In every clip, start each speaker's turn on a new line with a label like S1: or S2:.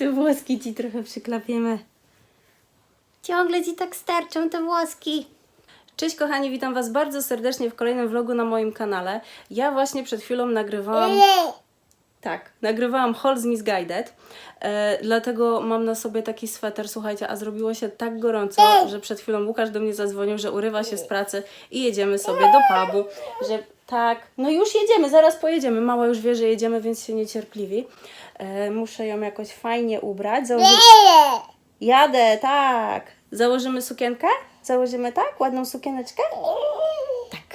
S1: te włoski ci trochę przyklapiemy. Ciągle ci tak starczą te włoski. Cześć kochani, witam Was bardzo serdecznie w kolejnym vlogu na moim kanale. Ja właśnie przed chwilą nagrywałam... Tak, nagrywałam haul z Misguided, e, dlatego mam na sobie taki sweter, słuchajcie, a zrobiło się tak gorąco, że przed chwilą Łukasz do mnie zadzwonił, że urywa się z pracy i jedziemy sobie do pubu, że tak, no już jedziemy, zaraz pojedziemy, mała już wie, że jedziemy, więc się niecierpliwi. E, muszę ją jakoś fajnie ubrać, założyć... Jadę, tak. Założymy sukienkę? Założymy tak? Ładną sukieneczkę?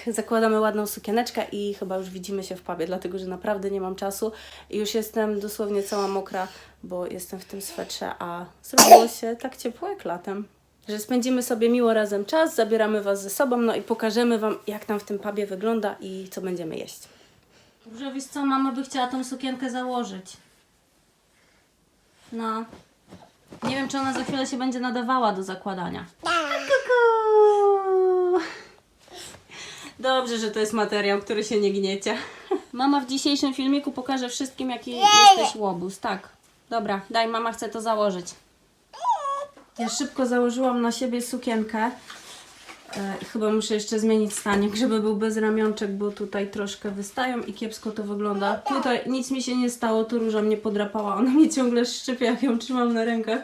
S1: Zakładamy ładną sukieneczkę i chyba już widzimy się w pubie, dlatego że naprawdę nie mam czasu i już jestem dosłownie cała mokra, bo jestem w tym swetrze, a zrobiło się tak ciepło jak latem. Że spędzimy sobie miło razem czas, zabieramy Was ze sobą, no i pokażemy Wam, jak tam w tym pubie wygląda i co będziemy jeść. Róża, wiesz co, mama by chciała tą sukienkę założyć. No. Nie wiem, czy ona za chwilę się będzie nadawała do zakładania. Dobrze, że to jest materiał, który się nie gniecie. Mama w dzisiejszym filmiku pokaże wszystkim, jaki jesteś łobuz. Tak. Dobra, daj, mama chce to założyć. Ja szybko założyłam na siebie sukienkę. E, chyba muszę jeszcze zmienić stanik, żeby był bez ramionczek, bo tutaj troszkę wystają i kiepsko to wygląda. Tutaj nic mi się nie stało, tu róża mnie podrapała, ona mnie ciągle szczypie, jak ją trzymam na rękach.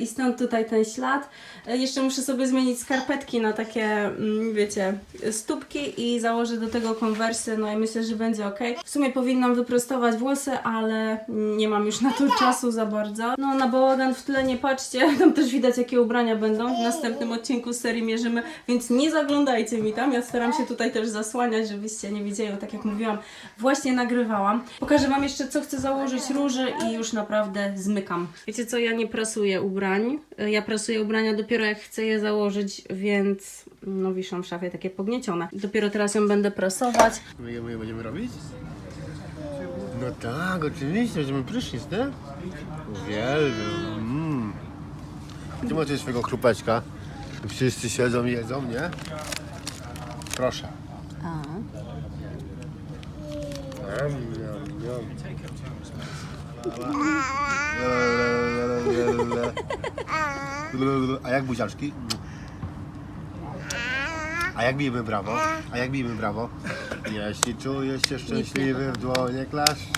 S1: I stąd tutaj ten ślad. E, Jeszcze muszę sobie zmienić skarpetki na takie, mm, wiecie, stópki i założę do tego konwersy, no i myślę, że będzie ok. W sumie powinnam wyprostować włosy, ale nie mam już na to czasu za bardzo. No na bałagan w tle nie patrzcie, tam też widać jakie ubrania będą. W następnym odcinku serii mierzymy, więc nie zaglądajcie mi tam. Ja staram się tutaj też zasłaniać, żebyście nie widzieli, tak jak mówiłam, właśnie nagrywałam. Pokażę Wam jeszcze, co chcę założyć róży i już naprawdę zmykam. Wiecie co, ja nie prasuję ubrań. Ja prasuję ubrania dopiero jak chcę je założyć, więc no wiszą w szafie takie pogniecione. Dopiero teraz ją będę prasować.
S2: My je, my je będziemy robić? No tak, oczywiście, będziemy prysznic, nie? Uwielbiam. Mm. Ty macie swojego chrupeczka. Wszyscy siedzą i jedzą, nie? Proszę.
S1: A.
S2: A jak buziaczki? A jak bijemy brawo? A jak bijemy brawo? Jeśli czujesz się szczęśliwy w dłonie klaszcz.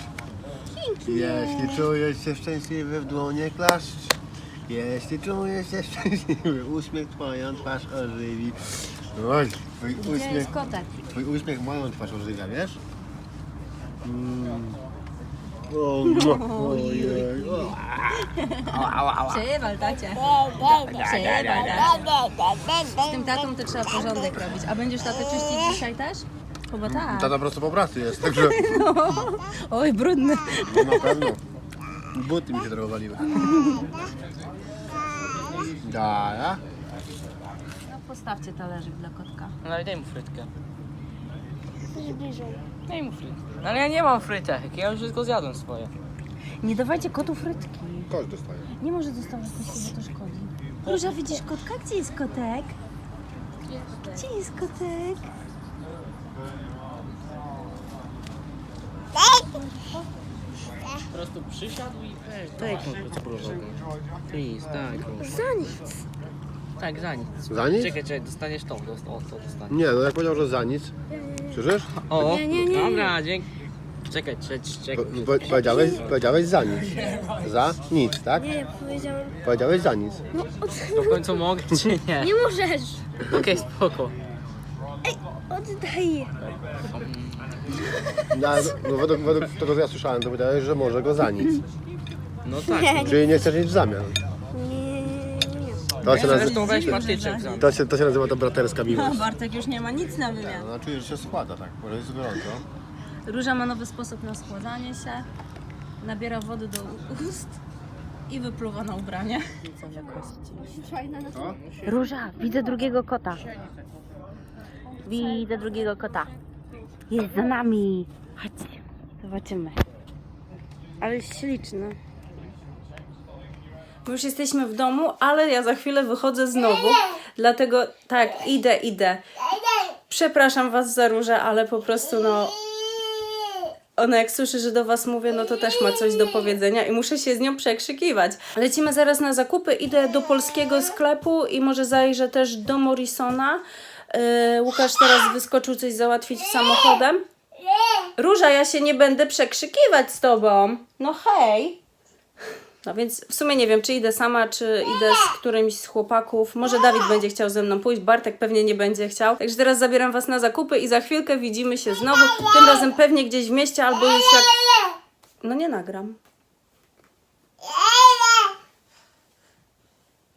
S2: Jeśli czujesz się szczęśliwy w dłonie klaszcz. Jeśli czujesz się szczęśliwy, uśmiech twoją twarz ożywi. Oj, twój uśmiech, twój uśmiech moją twarz ożywia, wiesz? Mm. No, ojej.
S1: Przywal, tacie. Z tym tatą to trzeba porządek robić. A będziesz tatę czyścić dzisiaj też? Chyba tak.
S2: Tata po prostu po pracy jest, także
S1: Oj, brudny.
S2: no na pewno. Buty mi się trochę waliły. Dara.
S1: No postawcie talerzyk dla kotka.
S3: No ale daj mu frytkę. Daj mu frytkę. No ale ja nie mam frytek, ja już wszystko zjadłem swoje.
S1: Nie dawajcie kotu frytki.
S2: Kość dostaje.
S1: Nie może dostawać myśli, bo to szkodzi. Róża, widzisz kotka? Gdzie jest kotek? Gdzie jest kotek?
S3: Po prostu przysiadł i weź, daj konkret spróbował. Please, daj konkret.
S1: Za nic.
S3: Tak, za nic.
S2: Za nic?
S3: Czekaj, czekaj, dostaniesz tą, dost, o, to dostaniesz.
S2: Nie, no jak powiedział, że za nic. Słyszysz?
S3: O,
S1: Nie, nie, nie.
S3: dobra, dzięki. Czekaj, czekaj, czekaj.
S2: Po, po, powiedziałeś, powiedziałeś za nic. Za nic, tak?
S4: Nie, powiedziałem.
S2: Powiedziałeś za nic.
S4: No, od...
S3: To w końcu mogę, czy nie?
S4: nie możesz!
S3: Okej, spoko.
S4: Oddaj!
S2: No, no według, według tego, co ja słyszałem, to powiedziałeś, że może go za nic.
S3: No tak.
S4: Nie,
S2: Czyli nie chcesz nic w zamian. To się, nazy-
S3: Zresztą weź patyczek za
S2: to się, to się nazywa to braterska miłość.
S1: Bartek już nie ma nic na wymian.
S2: No, czuję, że się składa tak, może jest gorąco.
S1: Róża ma nowy sposób na schładzanie się. Nabiera wody do ust i wypluwa na ubranie. Róża, widzę drugiego kota. Widzę drugiego kota. Jest za nami. Chodźcie, zobaczymy. Ale śliczny. My już jesteśmy w domu, ale ja za chwilę wychodzę znowu. Dlatego tak, idę, idę. Przepraszam Was za różę, ale po prostu no. Ona jak słyszy, że do Was mówię, no to też ma coś do powiedzenia i muszę się z nią przekrzykiwać. Lecimy zaraz na zakupy, idę do polskiego sklepu i może zajrzę też do Morrisona. Yy, Łukasz teraz wyskoczył coś załatwić samochodem. Róża, ja się nie będę przekrzykiwać z Tobą. No hej. No więc w sumie nie wiem, czy idę sama, czy idę z którymś z chłopaków. Może Dawid będzie chciał ze mną pójść, Bartek pewnie nie będzie chciał. Także teraz zabieram Was na zakupy i za chwilkę widzimy się znowu. Tym razem pewnie gdzieś w mieście albo już jak... No nie nagram.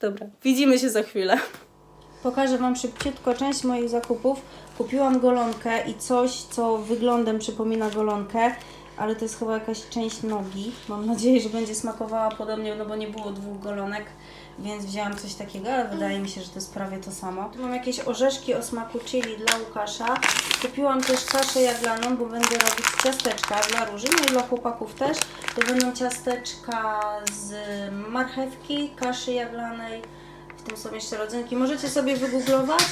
S1: Dobra, widzimy się za chwilę. Pokażę Wam szybciutko część moich zakupów. Kupiłam golonkę i coś, co wyglądem przypomina golonkę, ale to jest chyba jakaś część nogi. Mam nadzieję, że będzie smakowała podobnie, no bo nie było dwóch golonek, więc wzięłam coś takiego, ale wydaje mi się, że to jest prawie to samo. Tu mam jakieś orzeszki o smaku chili dla Łukasza. Kupiłam też kaszę jaglaną, bo będę robić ciasteczka dla róży, no i dla chłopaków też. To będą ciasteczka z marchewki, kaszy jaglanej, w tym są jeszcze rodzynki. Możecie sobie wygooglować,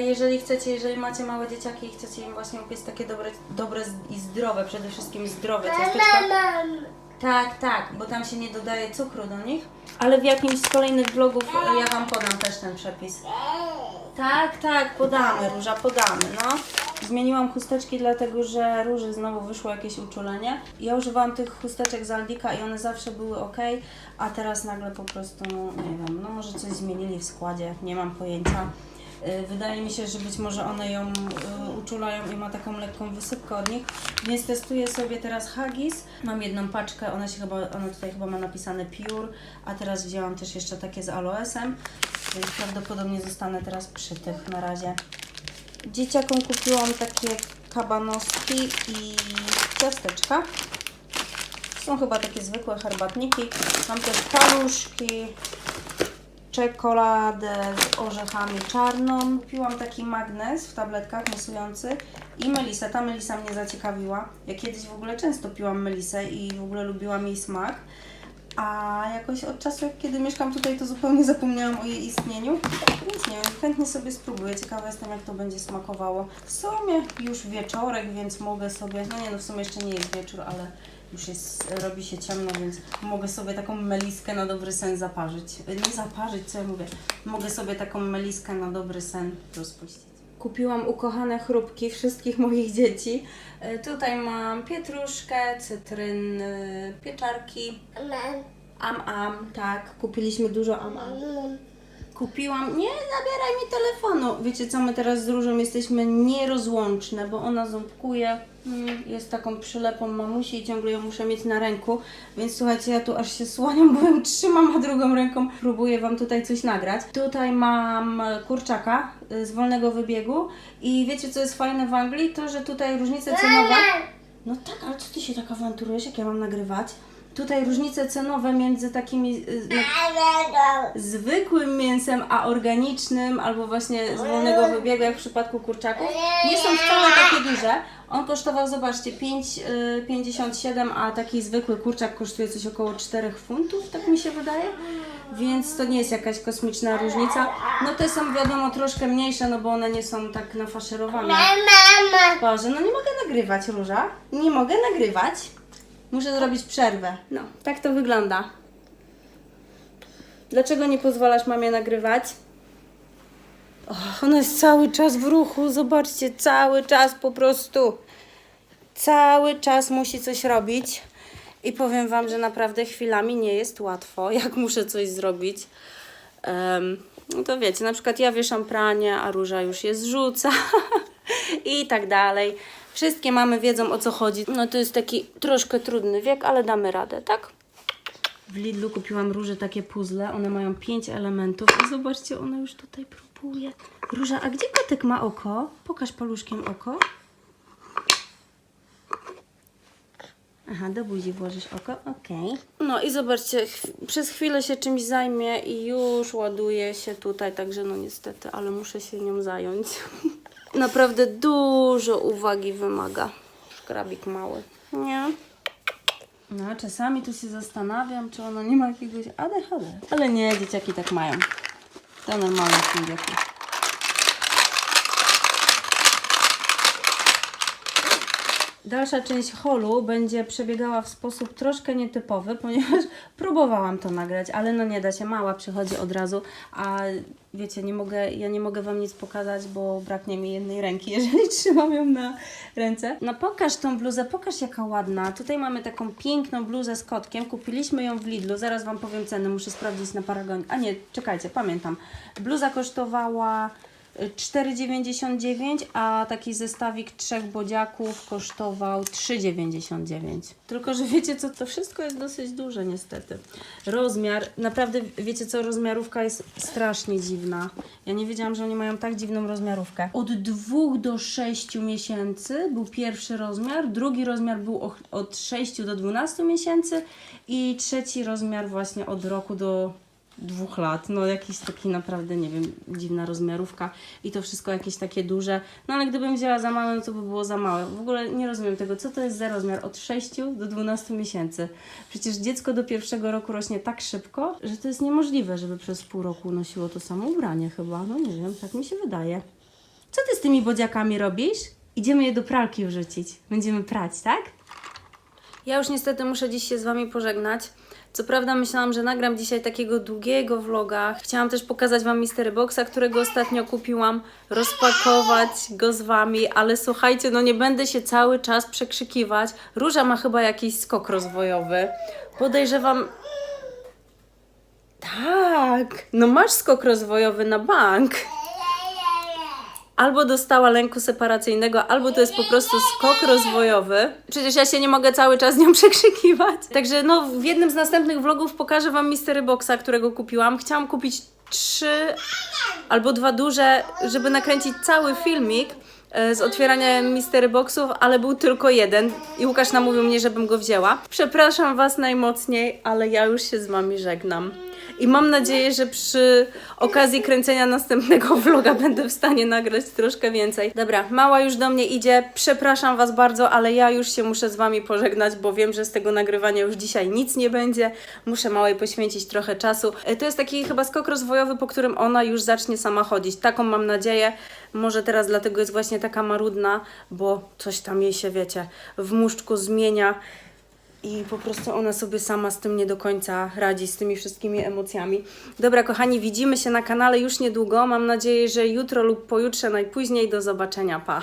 S1: jeżeli chcecie, jeżeli macie małe dzieciaki i chcecie im właśnie upiec takie dobre, dobre i zdrowe, przede wszystkim zdrowe ciasteczka. Tak, tak, bo tam się nie dodaje cukru do nich. Ale w jakimś z kolejnych vlogów e, ja Wam podam też ten przepis. Tak, tak, podamy, Róża, podamy, no. Zmieniłam chusteczki, dlatego że Róży znowu wyszło jakieś uczulenie. Ja używałam tych chusteczek z Aldika i one zawsze były ok, a teraz nagle po prostu, no, nie wiem, no może coś zmienili w składzie, nie mam pojęcia. Y, Wydaje mi się, że być może one ją y, uczulają i ma taką lekką wysypkę od nich. Więc testuję sobie teraz Haggis. Mam jedną paczkę, ona się chyba, ona tutaj chyba ma napisane Pure, a teraz wzięłam też jeszcze takie z aloesem, więc prawdopodobnie zostanę teraz przy tych na razie. Dzieciakom kupiłam takie kabanoski i ciasteczka. Są chyba takie zwykłe herbatniki. Mam też paluszki, czekoladę z orzechami czarną. Kupiłam taki magnes w tabletkach misujący i melisę. Ta melisa mnie zaciekawiła. Ja kiedyś w ogóle często piłam melisę i w ogóle lubiłam jej smak. A jakoś od czasu, kiedy mieszkam tutaj, to zupełnie zapomniałam o jej istnieniu. Więc nie wiem, chętnie sobie spróbuję. Ciekawa jestem, jak to będzie smakowało. W sumie już wieczorek, więc mogę sobie, no nie no, w sumie jeszcze nie jest wieczór, ale już jest, robi się ciemno, więc mogę sobie taką meliskę na dobry sen zaparzyć. Nie zaparzyć, co ja mówię. Mogę sobie taką meliskę na dobry sen rozpuścić. Kupiłam ukochane chrupki wszystkich moich dzieci. E, Tutaj mam pietruszkę, cytryny, pieczarki, am am, tak. Kupiliśmy dużo am am. Kupiłam, nie zabieraj mi telefonu. Wiecie co, my teraz z Różą jesteśmy nierozłączne, bo ona ząbkuje, mm, jest taką przylepą mamusi i ciągle ją muszę mieć na ręku. Więc słuchajcie, ja tu aż się słaniam, bo ją trzymam, a drugą ręką próbuję Wam tutaj coś nagrać. Tutaj mam kurczaka y, z wolnego wybiegu i wiecie co jest fajne w Anglii? To, że tutaj różnice cenowe... No tak, ale co Ty się tak awanturujesz, jak ja mam nagrywać? Tutaj różnice cenowe między takimi y, no, zwykłym mięsem, a organicznym, albo właśnie z wolnego wybiegu, jak w przypadku kurczaków, nie są wcale takie duże. On kosztował, zobaczcie, 5,57, a taki zwykły kurczak kosztuje coś około 4 funtów, tak mi się wydaje. Więc to nie jest jakaś kosmiczna różnica. No te są wiadomo troszkę mniejsze, no bo one nie są tak nafaszerowane. Boże, no nie mogę nagrywać, Róża. Nie mogę nagrywać. Muszę zrobić przerwę. No, tak to wygląda. Dlaczego nie pozwalasz mamie nagrywać? O, ona jest cały czas w ruchu, zobaczcie, cały czas po prostu. Cały czas musi coś robić. I powiem Wam, że naprawdę chwilami nie jest łatwo, jak muszę coś zrobić. Em, no to wiecie, na przykład ja wieszam pranie, a Róża już je zrzuca i tak dalej. Wszystkie mamy wiedzą o co chodzi. No to jest taki troszkę trudny wiek, ale damy radę, tak? W Lidlu kupiłam róże takie puzzle. One mają pięć elementów. I zobaczcie, ona już tutaj próbuje. Róża, a gdzie kotek ma oko? Pokaż paluszkiem oko. Aha, do buzi włożysz oko, okej. No i zobaczcie, chw- przez chwilę się czymś zajmie i już ładuje się tutaj, także no niestety, ale muszę się nią zająć. Naprawdę dużo uwagi wymaga szkrabik mały, nie? No, czasami tu się zastanawiam, czy ona nie ma jakiegoś ADHD. Ale nie, dzieciaki tak mają. To normalne w tym wieku. Dalsza część holu będzie przebiegała w sposób troszkę nietypowy, ponieważ próbowałam to nagrać, ale no nie da się, mała przychodzi od razu, a wiecie, nie mogę, ja nie mogę Wam nic pokazać, bo braknie mi jednej ręki, jeżeli trzymam ją na ręce. No pokaż tą bluzę, pokaż jaka ładna. Tutaj mamy taką piękną bluzę z kotkiem, kupiliśmy ją w Lidlu, zaraz Wam powiem ceny, muszę sprawdzić na Paragonie. A nie, czekajcie, pamiętam. Bluza kosztowała 4,99, a taki zestawik trzech bodziaków kosztował 3,99. Tylko, że wiecie co, to wszystko jest dosyć duże niestety. Rozmiar, naprawdę wiecie co, rozmiarówka jest strasznie dziwna. Ja nie wiedziałam, że oni mają tak dziwną rozmiarówkę. Od 2 do 6 miesięcy był pierwszy rozmiar, drugi rozmiar był od 6 do 12 miesięcy i trzeci rozmiar właśnie od roku do dwóch lat, no jakiś taki naprawdę, nie wiem, dziwna rozmiarówka i to wszystko jakieś takie duże, no ale gdybym wzięła za małe, no to by było za małe. W ogóle nie rozumiem tego, co to jest za rozmiar od 6 do 12 miesięcy. Przecież dziecko do pierwszego roku rośnie tak szybko, że to jest niemożliwe, żeby przez pół roku nosiło to samo ubranie chyba, no nie wiem, tak mi się wydaje. Co ty z tymi bodziakami robisz? Idziemy je do pralki wrzucić. Będziemy prać, tak? Ja już niestety muszę dziś się z Wami pożegnać. Co prawda myślałam, że nagram dzisiaj takiego długiego vloga. Chciałam też pokazać Wam Mystery Boxa, którego ostatnio kupiłam, rozpakować go z Wami, ale słuchajcie, no nie będę się cały czas przekrzykiwać. Róża ma chyba jakiś skok rozwojowy. Podejrzewam... Tak, no masz skok rozwojowy na bank albo dostała lęku separacyjnego, albo to jest po prostu skok rozwojowy. Przecież ja się nie mogę cały czas nią przekrzykiwać. Także no, w jednym z następnych vlogów pokażę Wam Mystery Boxa, którego kupiłam. Chciałam kupić trzy albo dwa duże, żeby nakręcić cały filmik z otwierania Mystery Boxów, ale był tylko jeden i Łukasz namówił mnie, żebym go wzięła. Przepraszam Was najmocniej, ale ja już się z Wami żegnam. I mam nadzieję, że przy okazji kręcenia następnego vloga będę w stanie nagrać troszkę więcej. Dobra, mała już do mnie idzie. Przepraszam Was bardzo, ale ja już się muszę z Wami pożegnać, bo wiem, że z tego nagrywania już dzisiaj nic nie będzie. Muszę małej poświęcić trochę czasu. E, To jest taki chyba skok rozwojowy, po którym ona już zacznie sama chodzić. Taką mam nadzieję. Może teraz dlatego jest właśnie taka marudna, bo coś tam jej się, wiecie, w muszczku zmienia. I po prostu ona sobie sama z tym nie do końca radzi, z tymi wszystkimi emocjami. Dobra, kochani, widzimy się na kanale już niedługo. Mam nadzieję, że jutro lub pojutrze najpóźniej. Do zobaczenia. Pa!